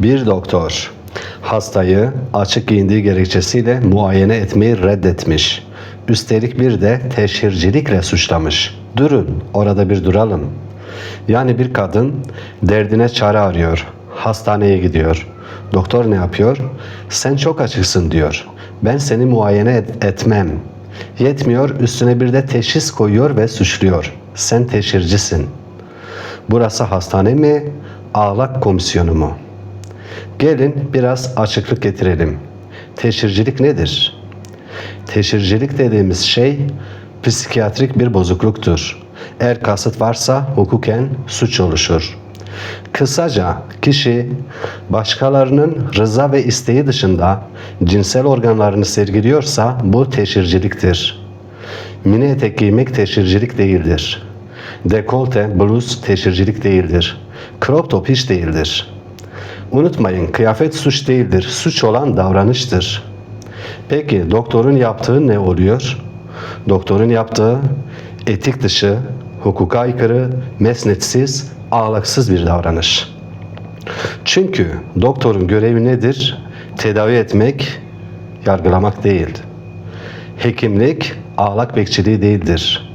Bir doktor hastayı açık giyindiği gerekçesiyle muayene etmeyi reddetmiş. Üstelik bir de teşhircilikle suçlamış. Durun, orada bir duralım. Yani bir kadın derdine çare arıyor. Hastaneye gidiyor. Doktor ne yapıyor? Sen çok açıksın diyor. Ben seni muayene et- etmem. Yetmiyor, üstüne bir de teşhis koyuyor ve suçluyor. Sen teşhircisin. Burası hastane mi, ağlak komisyonu mu? Gelin biraz açıklık getirelim. Teşhircilik nedir? Teşhircilik dediğimiz şey psikiyatrik bir bozukluktur. Eğer kasıt varsa hukuken suç oluşur. Kısaca kişi başkalarının rıza ve isteği dışında cinsel organlarını sergiliyorsa bu teşhirciliktir. Mini etek giymek teşhircilik değildir. Dekolte, bluz teşhircilik değildir. Crop top hiç değildir. Unutmayın kıyafet suç değildir. Suç olan davranıştır. Peki doktorun yaptığı ne oluyor? Doktorun yaptığı etik dışı, hukuka aykırı, mesnetsiz, ahlaksız bir davranış. Çünkü doktorun görevi nedir? Tedavi etmek, yargılamak değil. Hekimlik ahlak bekçiliği değildir.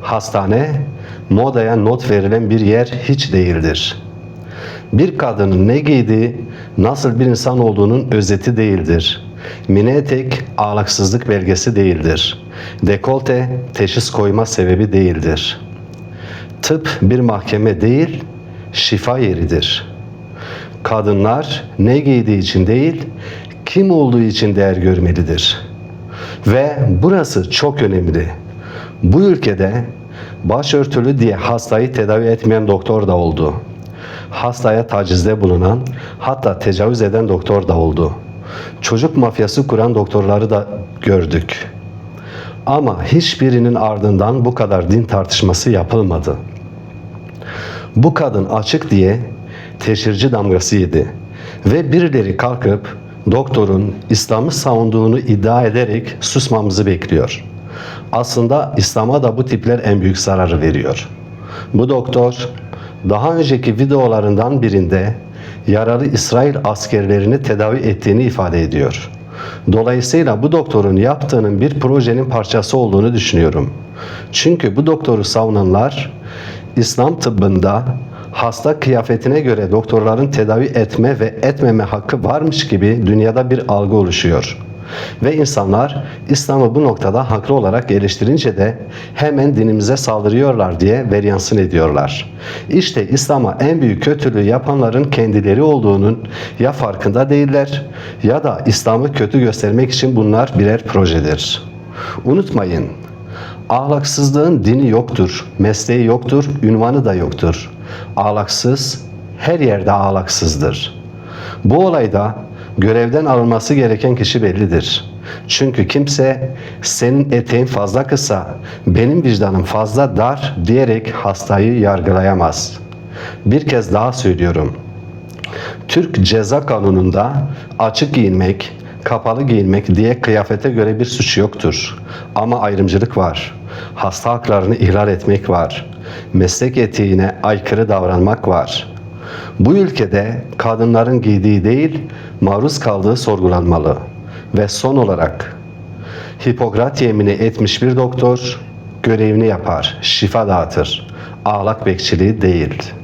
Hastane modaya not verilen bir yer hiç değildir. Bir kadının ne giydiği, nasıl bir insan olduğunun özeti değildir. Mini etek ahlaksızlık belgesi değildir. Dekolte teşhis koyma sebebi değildir. Tıp bir mahkeme değil, şifa yeridir. Kadınlar ne giydiği için değil, kim olduğu için değer görmelidir. Ve burası çok önemli. Bu ülkede başörtülü diye hastayı tedavi etmeyen doktor da oldu. Hastaya tacizde bulunan, hatta tecavüz eden doktor da oldu. Çocuk mafyası kuran doktorları da gördük. Ama hiçbirinin ardından bu kadar din tartışması yapılmadı. Bu kadın açık diye teşhirci damgası yedi. Ve birileri kalkıp doktorun İslam'ı savunduğunu iddia ederek susmamızı bekliyor. Aslında İslam'a da bu tipler en büyük zararı veriyor. Bu doktor daha önceki videolarından birinde yaralı İsrail askerlerini tedavi ettiğini ifade ediyor. Dolayısıyla bu doktorun yaptığının bir projenin parçası olduğunu düşünüyorum. Çünkü bu doktoru savunanlar İslam tıbbında hasta kıyafetine göre doktorların tedavi etme ve etmeme hakkı varmış gibi dünyada bir algı oluşuyor. Ve insanlar İslam'ı bu noktada haklı olarak eleştirince de hemen dinimize saldırıyorlar diye veryansın ediyorlar. İşte İslam'a en büyük kötülüğü yapanların kendileri olduğunun ya farkında değiller ya da İslam'ı kötü göstermek için bunlar birer projedir. Unutmayın, Ahlaksızlığın dini yoktur, mesleği yoktur, ünvanı da yoktur. Ahlaksız her yerde ahlaksızdır. Bu olayda görevden alınması gereken kişi bellidir. Çünkü kimse senin eteğin fazla kısa, benim vicdanım fazla dar diyerek hastayı yargılayamaz. Bir kez daha söylüyorum. Türk Ceza Kanunu'nda açık giyinmek, kapalı giyinmek diye kıyafete göre bir suç yoktur. Ama ayrımcılık var. Hasta haklarını ihlal etmek var. Meslek etiğine aykırı davranmak var. Bu ülkede kadınların giydiği değil, maruz kaldığı sorgulanmalı. Ve son olarak Hipokrat yemini etmiş bir doktor görevini yapar, şifa dağıtır. Ağlak bekçiliği değil.''